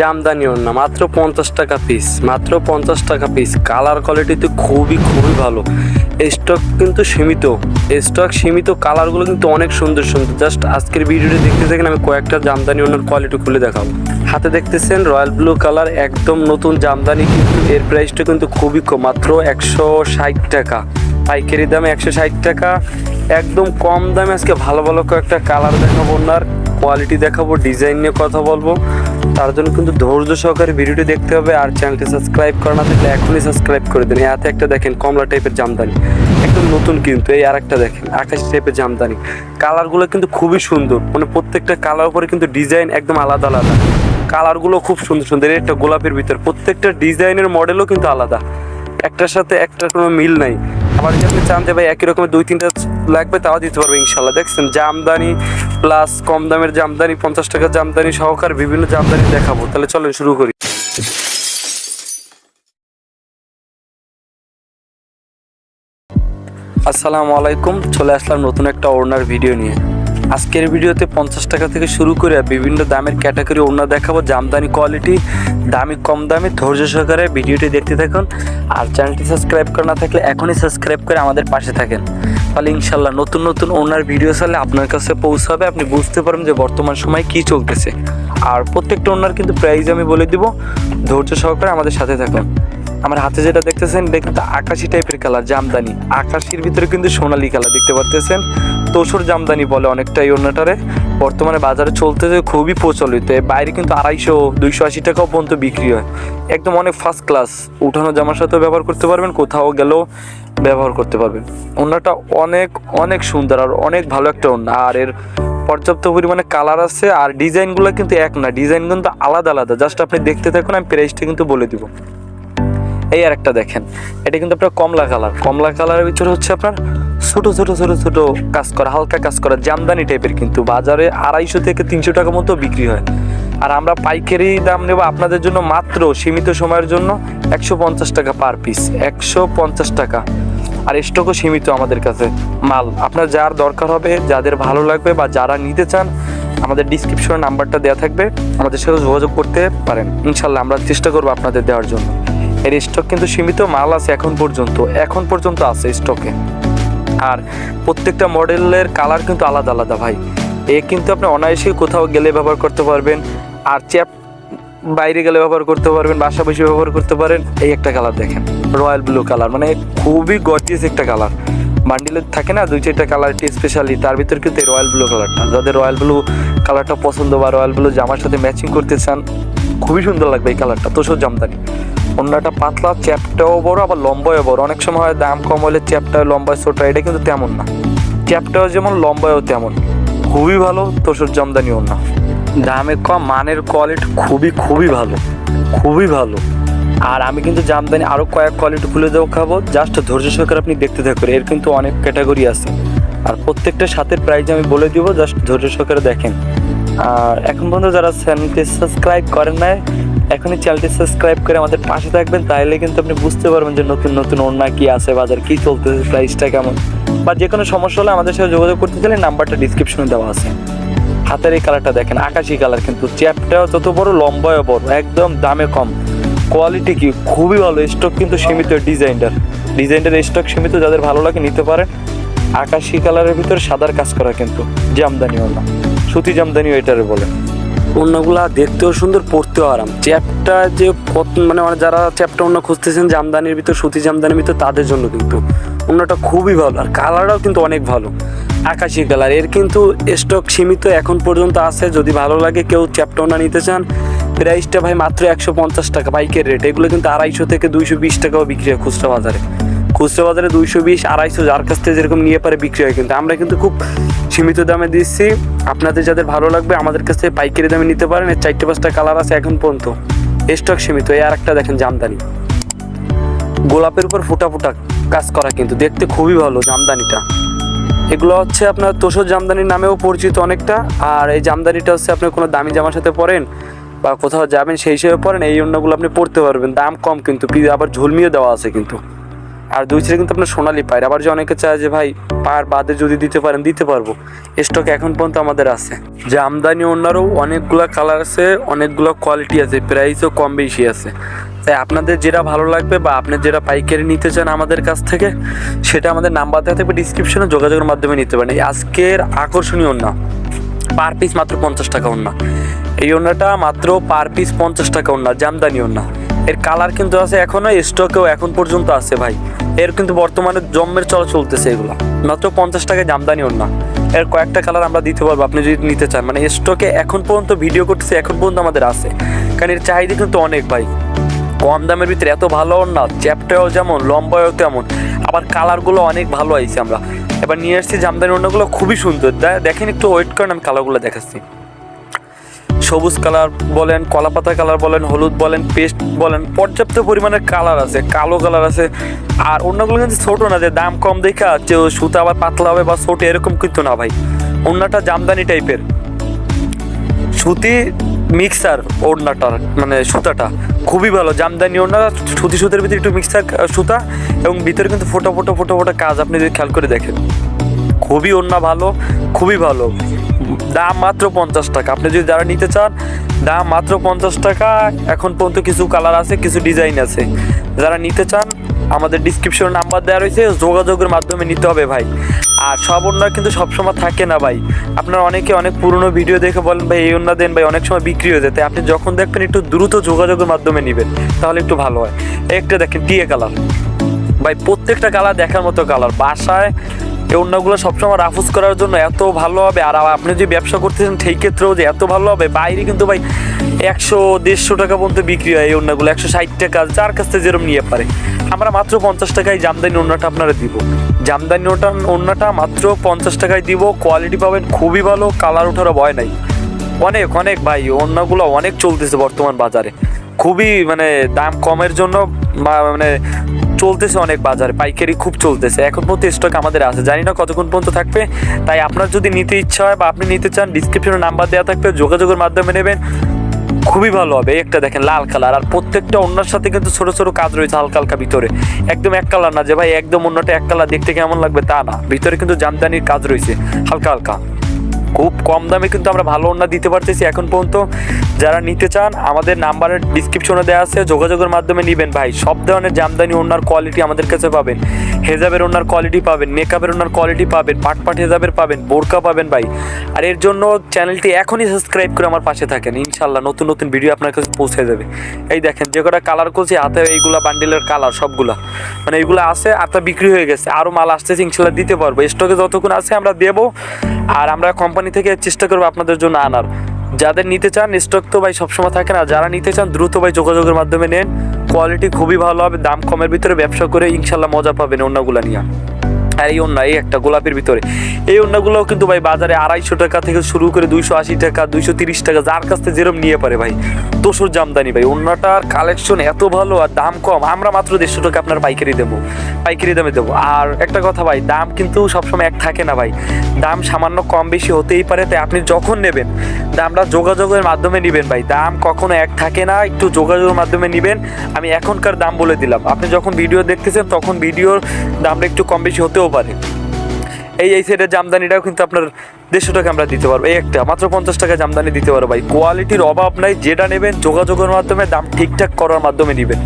জামদানি ওড়না, মাত্র পঞ্চাশ টাকা পিস মাত্র পঞ্চাশ টাকা পিস কালার কোয়ালিটিতে খুবই খুবই ভালো। স্টক কিন্তু সীমিত। স্টক সীমিত কালারগুলো কিন্তু অনেক সুন্দর সুন্দর। জাস্ট আজকের ভিডিওটি দেখতে থাকেন, আমি কয়েকটা জামদানি ওনার কোয়ালিটি খুলে দেখাবো। হাতে দেখতেছেন রয়্যাল ব্লু কালার একদম নতুন জামদানি, কিন্তু এর প্রাইসটা কিন্তু খুবই কম, মাত্র একশো ষাট টাকা। পাইকারি দামে একশো ষাট টাকা। একদম কম দামে আজকে ভালো ভালো কয়েকটা কালার দেখাবো ওনার কোয়ালিটি দেখাবো ডিজাইন নিয়ে কথা বলব। তার জন্য কিন্তু ধৈর্য সহকারে ভিডিওটি দেখতে হবে আর চ্যানেলটি সাবস্ক্রাইব করা না থাকলে এখনই সাবস্ক্রাইব করে দিন। হাতে একটা দেখেন কমলা টাইপের জামদানি। একদম নতুন কিন্তু, এই আর একটা দেখেন, আকাশ টাইপের জামদানি। কালারগুলো কিন্তু খুবই সুন্দর মানে প্রত্যেকটা কালার উপরে কিন্তু ডিজাইন একদম আলাদা আলাদা। কালারগুলো খুব সুন্দর সুন্দর একটা গোলাপের ভিতর। প্রত্যেকটা ডিজাইনের মডেলও কিন্তু আলাদা। একটার সাথে একটার কোনো মিল নাই। আবার যদি চান যে ভাই একই রকমের দুই, তিনটা লাগবে তাও দিতে পারবে ইনশাল্লাহ দেখছেন, জামদানি প্লাস কম দামের জামদানি, পঞ্চাশ টাকার জামদানি সহকার বিভিন্ন জামদানি দেখাবো। তাহলে চলেন শুরু করি। আসসালামু আলাইকুম, চলে আসলাম নতুন একটা ওড়নার ভিডিও নিয়ে। আজকের ভিডিওতে পঞ্চাশ টাকা থেকে শুরু করে বিভিন্ন দামের ক্যাটাগরি ওড়না দেখাবো। জামদানি কোয়ালিটি দামি, কম দামে, ধৈর্য সহকারে ভিডিওটি দেখতে থাকুন। আর চ্যানেলটি সাবস্ক্রাইব করা না থাকলে এখনই সাবস্ক্রাইব করে আমাদের পাশে থাকেন। তাহলে ইনশাল্লাহ নতুন নতুন ওনার ভিডিও চাইলে আপনার কাছে পৌঁছাবে। আপনি বুঝতে পারবেন যে বর্তমান সময় কি চলতেছে। আর প্রত্যেকটা ওনার কিন্তু প্রাইস আমি বলে দিব। ধৈর্য সহকারে আমাদের সাথে থাকুন। আমার হাতে যেটা দেখতেছেন কিন্তু আকাশি টাইপের কালার জামদানি। আকাশির ভিতরে কিন্তু সোনালি কালার দেখতে পারতেছেন। তোষর জামদানি বলে অনেকটা এই ওনাটারে বর্তমানে বাজারে চলতেছে খুবই প্রচলিত বাইরে কিন্তু আড়াইশো, দুইশো আশি টাকাও পর্যন্ত বিক্রি হয়। একদম অনেক ফার্স্ট ক্লাস উঠানো জামার সাথেও ব্যবহার করতে পারবেন, কোথাও গেলেও ব্যবহার করতে পারবেন। ওনাটা অনেক অনেক সুন্দর আর অনেক ভালো একটা ওনা আর এর পর্যাপ্ত পরিমাণে কালার আছে আর ডিজাইনগুলো কিন্তু এক না। ডিজাইন কিন্তু আলাদা আলাদা। জাস্ট আপনি দেখতে থাকুন, আমি প্রাইসটা কিন্তু বলে দিব। এই আর একটা দেখেন, এটা কিন্তু আপনার কমলা কালার। কমলা কালারের ভিতরে হচ্ছে আপনার ছোট ছোট ছোট ছোট কাজ করা, হালকা কাজ করা, জামদানি টাইপের কিন্তু। বাজারে আড়াইশো থেকে তিনশো টাকা মতো বিক্রি হয়। আর আমরা পাইকারি দাম নেব আপনাদের জন্য মাত্র সীমিত সময়ের জন্য একশো পঞ্চাশ টাকা পার পিস একশো পঞ্চাশ টাকা। আর স্টকও সীমিত আমাদের কাছে মাল। আপনার যার দরকার হবে, যাদের ভালো লাগবে বা যারা নিতে চান, আমাদের ডিসক্রিপশনে নাম্বারটা দেওয়া থাকবে। আমাদের সাথে যোগাযোগ করতে পারেন। ইনশাল্লাহ আমরা চেষ্টা করব আপনাদের দেওয়ার জন্য। এর স্টক কিন্তু সীমিত, মাল আছে এখন পর্যন্ত এখন পর্যন্ত আছে স্টকে আর প্রত্যেকটা মডেলের কালার কিন্তু আলাদা আলাদা ভাই। এ কিন্তু আপনি অনায়াসে কোথাও গেলে ব্যবহার করতে পারবেন, আর চ্যাপ বাইরে গেলে ব্যবহার করতে পারবেন বাসা বসে ব্যবহার করতে পারেন, এই একটা কালার দেখেন রয়্যাল ব্লু কালার মানে খুবই গর্জিয়াস একটা কালার বান্ডিলে থাকে না, দুই চারটা কালারটি স্পেশালি তার ভিতরে কিন্তু এই রয়্যাল ব্লু কালারটা যাদের রয়্যাল ব্লু কালারটা পছন্দ বা রয়্যাল ব্লু জামার সাথে ম্যাচিং করতে চান, খুবই সুন্দর লাগবে এই কালারটা তোষর জামদানি। অন্যটা পাতলা, চ্যাপটাও বড়, আবার লম্বাও বড়। অনেক সময় হয় দাম কম হলে চ্যাপটা লম্বা ছোট, এটা কিন্তু তেমন না। চ্যাপটাও যেমন লম্বায়ও তেমন। খুবই ভালো তোষর জামদানি ওনা দামে কম, মানের কোয়ালিটি খুবই খুবই ভালো। খুবই ভালো। আর আমি কিন্তু জামদানি আরও কয়েক কোয়ালিটি খুলে দেবো খাব জাস্ট ধৈর্য সহকারে আপনি দেখতে থাকবেন এর কিন্তু অনেক ক্যাটাগরি আছে। আর প্রত্যেকটা সাথের প্রাইস আমি বলে দিব জাস্ট ধৈর্য সহকারে দেখেন। আর এখন পর্যন্ত যারা চ্যানেলটি সাবস্ক্রাইব করেন নাই এখনই চ্যানেলটি সাবস্ক্রাইব করে আমাদের পাশে থাকবেন তাহলে কিন্তু আপনি বুঝতে পারবেন যে নতুন নতুন ওড়না কি আছে, বাজার কি চলতেছে, প্রাইসটা কেমন। বা যে কোনো সমস্যা হলে আমাদের সাথে যোগাযোগ করতে চাইলে নাম্বারটা ডিসক্রিপশনে দেওয়া আছে। হাতের এই কালারটা দেখেন, আকাশি কালার কিন্তু, চ্যাপটাও যত বড়, লম্বায়ও বড়, একদম দামে কম। কোয়ালিটি কি, খুবই ভালো স্টক কিন্তু সীমিত ডিজাইনটার ডিজাইনটার স্টক সীমিত, যাদের ভালো লাগে নিতে পারেন। আকাশি কালারের ভিতরে সাদার কাজ করা কিন্তু, জামদানি না সুতি জামদানি এটারে বলে। অন্যগুলা দেখতেও সুন্দর, পড়তেও আরাম। চ্যাপটা যে কত মানে যারা চ্যাপটা অন্য খুঁজতেছেন, জামদানির ভিতর, সুতি জামদানির ভিতর, তাদের জন্য কিন্তু অন্যটা খুবই ভালো। আর কালারটাও কিন্তু অনেক ভালো। আকাশি কালারের কিন্তু স্টক সীমিত এখন পর্যন্ত আছে। যদি ভালো লাগে, কেউ চ্যাপটা ওনা নিতে চান প্রাইসটা ভাই মাত্র একশো পঞ্চাশ টাকা, বাইকের রেট এগুলো কিন্তু আড়াইশো থেকে দুইশো বিশ টাকাও বিক্রি হয় খুচরা বাজারে। খুচরা বাজারে দুইশো বিশ, আড়াইশো যার কাছ থেকে যেরকম নিয়ে পারে বিক্রি হয় কিন্তু আমরা কিন্তু খুব সীমিত দামে দিচ্ছি। আপনাদের যাদের ভালো লাগবে আমাদের কাছ থেকে পাইকারি দামে নিতে পারেন। এর চারটে পাঁচটা কালার আছে এখন পর্যন্ত। স্টক সীমিত। এই আর একটা দেখেন জামদানি। গোলাপের উপর ফুটা ফুটা কাজ করা কিন্তু। দেখতে খুবই ভালো জামদানিটা। এগুলো হচ্ছে আপনার তোষর জামদানির নামেও পরিচিত অনেকটা। আর এই জামদানিটা হচ্ছে আপনার কোনো দামি জামার সাথে পরেন বা কোথাও যাবেন সেই হিসেবে পরেন। এই অন্যগুলো আপনি পড়তে পারবেন। দাম কম কিন্তু। আবার ঝুলমিয়ে দেওয়া আছে কিন্তু। আর দুই সাইডে কিন্তু আপনার সোনালি পায়ের। আবার যে অনেকে চায় যে, ভাই, পায়ের বাদে যদি দিতে পারেন, দিতে পারব। স্টক এখন পর্যন্ত আমাদের আছে। যে আমদানি অন্যারও অনেকগুলা কালার আছে, অনেকগুলো কোয়ালিটি আছে প্রাইসও কম বেশি আছে। তাই আপনাদের যেটা ভালো লাগবে বা আপনি যেটা পাইকারি নিতে চান আমাদের কাছ থেকে, সেটা আমাদের নাম্বার দেওয়া থাকবে ডিসক্রিপশনে যোগাযোগের মাধ্যমে নিতে পারেন। আজকের আকর্ষণীয় না পার পিস মাত্র পঞ্চাশ টাকা ওন্না এই ওন্নাটা মাত্র পার পিস পঞ্চাশ টাকা ওন্না জামদানি ওন্না এর কালার কিন্তু আছে এখনও স্টকেও এখন পর্যন্ত আছে ভাই। এর কিন্তু বর্তমানে জম্মের চলা চলতেছে এগুলো। মাত্র পঞ্চাশ টাকায় জামদানি ওন্না এর কয়েকটা কালার আমরা দিতে পারব, আপনি যদি নিতে চান। মানে স্টকে এখন পর্যন্ত ভিডিও করতেছে, এখন পর্যন্ত আমাদের আছে। কারণ এর চাহিদা কিন্তু অনেক ভাই। কম দামের ভিতরে এত ভালো না চ্যাপটাও যেমন, লম্বায়ও তেমন। আবার কালারগুলো অনেক ভালো আইছে আমরা। এবার নিয়ে এসেছি জামদানি ওড়নাগুলো, খুবই সুন্দর। দেখেন একটু ওয়েট করেন, আমি কালারগুলো দেখাচ্ছি। সবুজ কালার বলেন, কলাপাতা কালার বলেন, হলুদ বলেন, পেস্ট বলেন, পর্যাপ্ত পরিমাণের কালার আছে, কালো কালার আছে। আর অন্যগুলো কিন্তু ছোটো না, যে দাম কম দেখা, যে সুতা আবার পাতলা হবে বা ছোটো, এরকম কিন্তু না ভাই। অন্যটা জামদানি টাইপের। সুতি মিক্সার ওড়নাটার মানে সুতাটা। খুবই ভালো, জামদানি ওড়না, সুতি সুতের ভিতরে একটু মিক্সার সুতা, এবং ভিতরে কিন্তু ফোটো ফোটো ফোটো ফোটো কাজ আপনি যদি খেয়াল করে দেখেন। খুবই ওড়না ভালো, খুবই ভালো। দাম মাত্র পঞ্চাশ টাকা। আপনি যদি যারা নিতে চান, দাম মাত্র পঞ্চাশ টাকা। এখন পর্যন্ত কিছু কালার আছে, কিছু ডিজাইন আছে। যারা নিতে চান, আমাদের ডিসক্রিপশনে নাম্বার দেওয়া রয়েছে, যোগাযোগের মাধ্যমে নিতে হবে ভাই। আর সব ওনার কিন্তু সবসময় থাকে না ভাই। আপনারা অনেকে অনেক পুরনো ভিডিও দেখে বলেন, ভাই, এই ওনা দেন ভাই, অনেক সময় বিক্রি হয়ে যায়। তাই আপনি যখন দেখবেন, একটু দ্রুত যোগাযোগের মাধ্যমে নেবেন, তাহলে একটু ভালো হয়। একটা দেখেন টিএ কালার ভাই, প্রত্যেকটা কালার দেখার মতো কালার বাসায় এই অন্যগুলো সবসময় রাফুজ করার জন্য এত ভালো হবে। আর আপনি যদি ব্যবসা করতেছেন সেই ক্ষেত্রেও যে এত ভালো হবে, বাইরে কিন্তু ভাই একশো, দেড়শো টাকা পর্যন্ত বিক্রি হয় এই অন্যগুলো, একশো ষাট টাকা। যার কাছ থেকে যেরকম নিয়ে পারে। আমরা মাত্র পঞ্চাশ টাকায় জামদানি অন্যটা আপনারা দিব। জামদানি ওটা অন্যটা মাত্র পঞ্চাশ টাকায় দিব। কোয়ালিটি পাবেন খুবই ভালো, কালার ওঠারও ভয় নাই। অনেক অনেক ভাই অন্যগুলো অনেক চলতেছে বর্তমান বাজারে। খুবই মানে দাম কমের জন্য মানে চলতেছে অনেক বাজারে, পাইকারি খুব চলতেছে। এখন পর্যন্ত স্টক আমাদের আছে? জানি না কতক্ষণ পর্যন্ত থাকবে। তাই আপনার যদি নিতে ইচ্ছা হয় বা আপনি নিতে চান ডিসক্রিপশনে নাম্বার দেওয়া থাকবে, যোগাযোগের মাধ্যমে নেবেন। খুবই ভালো হবে। একটা দেখেন, লাল কালার আর প্রত্যেকটা অন্যার সাথে কিন্তু ছোট ছোট কাজ রয়েছে হালকা হালকা ভিতরে। একদম এক কালার না। যে ভাই, একদম অন্যটা এক কালার দেখতে কেমন লাগবে তা না। ভিতরে কিন্তু জামদানির কাজ রয়েছে, হালকা হালকা। খুব কম দামে কিন্তু আমরা ভালো ওড়না দিতে পারতেছি। এখন পর্যন্ত যারা নিতে চান, আমাদের নাম্বারের ডিসক্রিপশনে দেওয়া আছে, যোগাযোগের মাধ্যমে নেবেন ভাই। সব ধরনের জামদানি ওড়নার কোয়ালিটি আমাদের কাছে পাবেন। হেজাবের ওনার কোয়ালিটি পাবেন মেকআপের ওনার কোয়ালিটি পাবেন পাট পাট হেজাবের পাবেন, বোরকা পাবেন ভাই। আর এর জন্য চ্যানেলটি এখনই সাবস্ক্রাইব করে আমার পাশে থাকেন। ইনশাল্লাহ নতুন নতুন ভিডিও আপনার কাছে পৌঁছে যাবে। এই দেখেন, যে কটা কালার করছি হাতে এইগুলা বান্ডিলের কালার সবগুলা। মানে এইগুলো আছে আপনার বিক্রি হয়ে গেছে। আরও মাল আসতেছে ইনশাল্লাহ দিতে পারব। স্টকে যতক্ষণ আছে আমরা দেবো, আর আমরা কোম্পানি থেকে চেষ্টা করব আপনাদের জন্য আনার। যাদের নিতে চান স্টক তো ভাই সবসময় থাকে না। যারা নিতে চান, দ্রুত ভাই যোগাযোগের মাধ্যমে নেন। কোয়ালিটি খুবই ভালো হবে, দাম কমের ভিতরে ব্যবসা করে ইনশাল্লাহ মজা পাবেন অন্যগুলো নিয়ে। আর এই অন্য, এই একটা গোলাপের ভিতরে। এই অন্যগুলোও কিন্তু ভাই বাজারে আড়াইশো টাকা থেকে শুরু করে দুইশো আশি টাকা, দুইশো তিরিশ টাকা, যার কাছ থেকে যেরকম নিয়ে পারে ভাই। তোষর জামদানি ভাই, অন্যটার কালেকশন এত ভালো আর দাম কম। আমরা মাত্র দেড়শো টাকা আপনার পাইকারি দেবো, পাইকারি দামে দেবো। আর একটা কথা ভাই, দাম কিন্তু সবসময় এক থাকে না ভাই। দাম সামান্য কম বেশি হতেই পারে, তাই আপনি যখন নেবেন, দামটা যোগাযোগের মাধ্যমে নেবেন ভাই। দাম কখনো এক থাকে না, একটু যোগাযোগের মাধ্যমে নেবেন। আমি এখনকার দাম বলে দিলাম। আপনি যখন ভিডিও দেখতেছেন, তখন ভিডিওর দামটা একটু কম বেশি হতেও পারে। এই এই সেটের জামদানিটাও কিন্তু আপনার দেড়শো টাকা আমরা দিতে পারব। এই একটা, মাত্র পঞ্চাশ টাকা জামদানি দিতে পারব ভাই। কোয়ালিটির অভাব নাই, যেটা নেবেন যোগাযোগের মাধ্যমে দাম ঠিকঠাক করার মাধ্যমে নেবেন।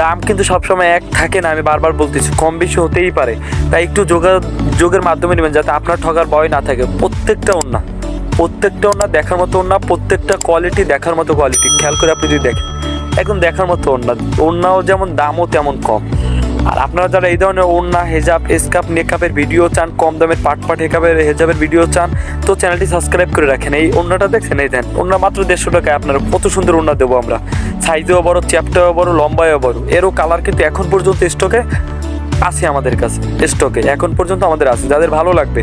দাম কিন্তু সবসময় এক থাকে না, আমি বারবার বলতেছি, কম বেশি হতেই পারে। তাই একটু যোগাযোগের মাধ্যমে নেবেন যাতে আপনার ঠগার ভয় না থাকে। প্রত্যেকটা অন্য প্রত্যেকটা অন্য দেখার মতো অন্য প্রত্যেকটা কোয়ালিটি দেখার মতো কোয়ালিটি খেয়াল করে আপনি যদি দেখেন, একদম দেখার মতো অন্য অন্যও যেমন দামও তেমন কম। আর আপনারা যারা এই ধরনের ওড়না, হেজাব স্কাপ নেকাপের ভিডিও চান, কম দামের পাট পাট হেকাপের হেজাবের ভিডিও চান, তো চ্যানেলটি সাবস্ক্রাইব করে রাখেন। এই ওড়নাটা দেখছেন? এই দেন, ওড়না মাত্র দেড়শো টাকায় আপনারা কত সুন্দর ওড়না দেবো আমরা। সাইজেও বড় চ্যাপটাও বড়, লম্বায়ও বড়। এরও কালার কিন্তু এখন পর্যন্ত স্টকে আছে আমাদের কাছে স্টকে এখন পর্যন্ত আমাদের আছে। যাদের ভালো লাগবে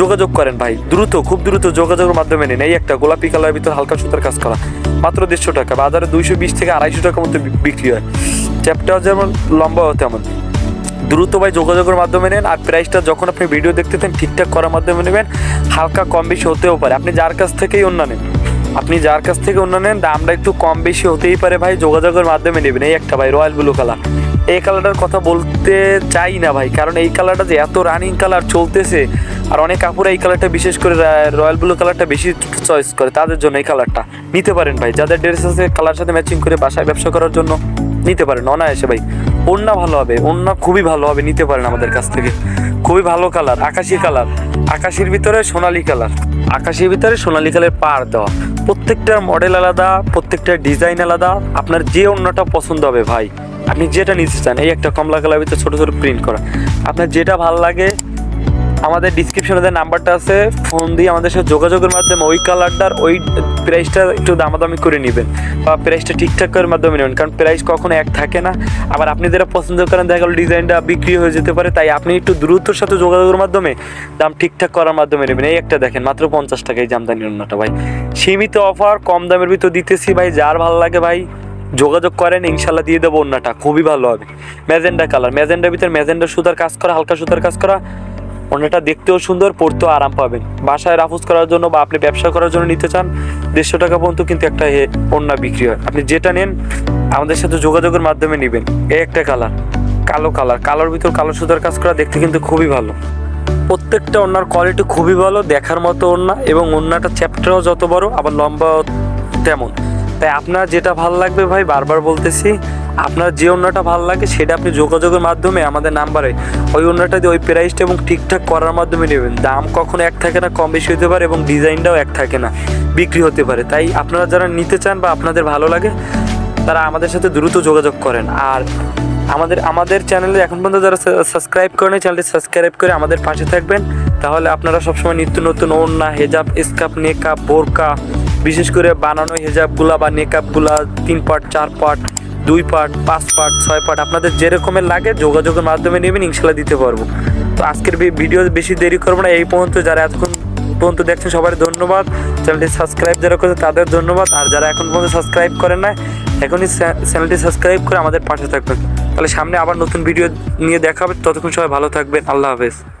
যোগাযোগ করেন ভাই। দ্রুত, খুব দ্রুত যোগাযোগের মাধ্যমে নিন। এই একটা গোলাপি কালারের ভিতর হালকা সুতার কাজ করা। মাত্র দেড়শো টাকা। বাজারে দুইশো বিশ থেকে আড়াইশো টাকার মধ্যে বিক্রি হয়। চ্যাপটাও যেমন লম্বাও তেমন। দ্রুত ভাই যোগাযোগের মাধ্যমে নেন আর প্রাইসটা যখন আপনি ভিডিও দেখতেছেন ঠিকঠাক করার মাধ্যমে নেবেন। হালকা কম বেশি হতেও পারে। আপনি যার কাছ থেকেই অন্য নেন। আপনি যার কাছ থেকে অন্য নেন, দামটা একটু কম বেশি হতেই পারে ভাই। যোগাযোগের মাধ্যমে নেবেন। এই একটা ভাই রয়্যাল ব্লু কালার এই কালারটার কথা বলতে চাই না ভাই, কারণ এই কালারটা যে এত রানিং কালার চলতেছে, আর অনেক কাপড় এই কালারটা বিশেষ করে রয়্যাল ব্লু কালারটা বেশি চয়েস করে, তাদের জন্য এই কালারটা নিতে পারেন ভাই, যাদের ড্রেস আছে কালার সাথে ম্যাচিং করে বাসায় ব্যবসা করার জন্য নিতে পারেন, অনায়াসে ভাই। ওড়না ভালো হবে, ওড়না খুবই ভালো হবে, নিতে পারেন আমাদের কাছ থেকে। খুবই ভালো কালার আকাশি কালার আকাশির ভিতরে সোনালি কালার আকাশির ভিতরে সোনালি কালার পার দেওয়া। প্রত্যেকটার মডেল আলাদা, প্রত্যেকটার ডিজাইন আলাদা, আপনার যে অন্যটা পছন্দ হবে ভাই। আপনি যেটা নিতে চান, এই একটা কমলা কালার ভিতরে ছোটো ছোটো প্রিন্ট করা। আপনার যেটা ভালো লাগে, আমাদের ডিসক্রিপশনে যে নাম্বারটা আছে ফোন দিয়ে আমাদের সাথে যোগাযোগের মাধ্যমে ওই কালারটার ওই প্রাইসটা একটু দামাদামি করে নেবেন বা প্রাইসটা ঠিকঠাক করার মাধ্যমে নেবেন। কারণ প্রাইস কখনো এক থাকে না। আবার আপনি যারা পছন্দ করেন, দেখা গেলো ডিজাইনটা বিক্রি হয়ে যেতে পারে, তাই আপনি একটু দ্রুতর সাথে যোগাযোগের মাধ্যমে দাম ঠিকঠাক করার মাধ্যমে নেবেন। এই একটা দেখেন, মাত্র পঞ্চাশ টাকা এই জামদানি অন্যটা, ভাই। সীমিত অফার কম দামের ভিতর দিতেছি, ভাই, যার ভালো লাগে, ভাই। যোগাযোগ করেন, ইনশাল্লাহ দিয়ে দেবো অন্যটা। খুবই ভালো হবে। Magenta colour. ম্যাজেন্ডার ভিতরে ম্যাজেন্ডা সুতার কাজ করা, হালকা সুতার কাজ করা, অন্যটা দেখতেও সুন্দর পড়তেও আরাম পাবেন। বাসায় রাফুজ করার জন্য বা আপনি ব্যবসা করার জন্য নিতে চান, দেড়শো টাকা পর্যন্ত কিন্তু একটা ওড়না বিক্রি হয়। আপনি যেটা নেন, আমাদের সাথে যোগাযোগের মাধ্যমে নেবেন। এই একটা কালার, কালো কালার। কালোর ভিতর কালো সুতার কাজ করা দেখতে কিন্তু খুবই ভালো। প্রত্যেকটা ওড়নার কোয়ালিটি খুবই ভালো, দেখার মতো ওড়না এবং ওড়নাটা চ্যাপ্টারও যত বড়, আবার লম্বা তেমন। তাই আপনার যেটা ভালো লাগবে ভাই বারবার বলতেছি, আপনার যে অন্যটা ভালো লাগে সেটা আপনি যোগাযোগের মাধ্যমে আমাদের নাম্বারে ওই অন্যটা দিয়ে ওই প্রাইসটা এবং ঠিকঠাক করার মাধ্যমে নেবেন। দাম কখনো এক থাকে না, কম বেশি হতে পারে এবং ডিজাইনটাও এক থাকে না, বিক্রি হতে পারে। তাই আপনারা যারা নিতে চান বা আপনাদের ভালো লাগে, তারা আমাদের সাথে দ্রুত যোগাযোগ করেন। আর আমাদের আমাদের চ্যানেলে এখন পর্যন্ত যারা সাবস্ক্রাইব করেন চ্যানেলটি সাবস্ক্রাইব করে আমাদের পাশে থাকবেন। তাহলে আপনারা সবসময় নিত্য নতুন ওড়না, হেজাব স্কাপ নেকাপ বোরকা বিশেষ করে বানানো হেজাবগুলা বা নেকাপগুলা তিন পার্ট চার পার্ট দুই পার্ট পাঁচ পার্ট ছয় পার্ট আপনাদের যেরকমের লাগে যোগাযোগের মাধ্যমে নেবেন, ইনশাল্লাহ দিতে পারব। তো আজকের ভিডিও বেশি দেরি করব না, এই পর্যন্ত যারা এতক্ষণ পর্যন্ত দেখছেন সবার ধন্যবাদ। চ্যানেলটি সাবস্ক্রাইব যারা করেছে তাদের ধন্যবাদ। আর যারা এখন পর্যন্ত সাবস্ক্রাইব করেন না এখনই চ্যা- চ্যানেলটি সাবস্ক্রাইব করে আমাদের পাশে থাকবেন। তাহলে সামনে আবার নতুন ভিডিও নিয়ে দেখা হবে ততক্ষণ সবাই ভালো থাকবেন। আল্লাহ হাফেজ।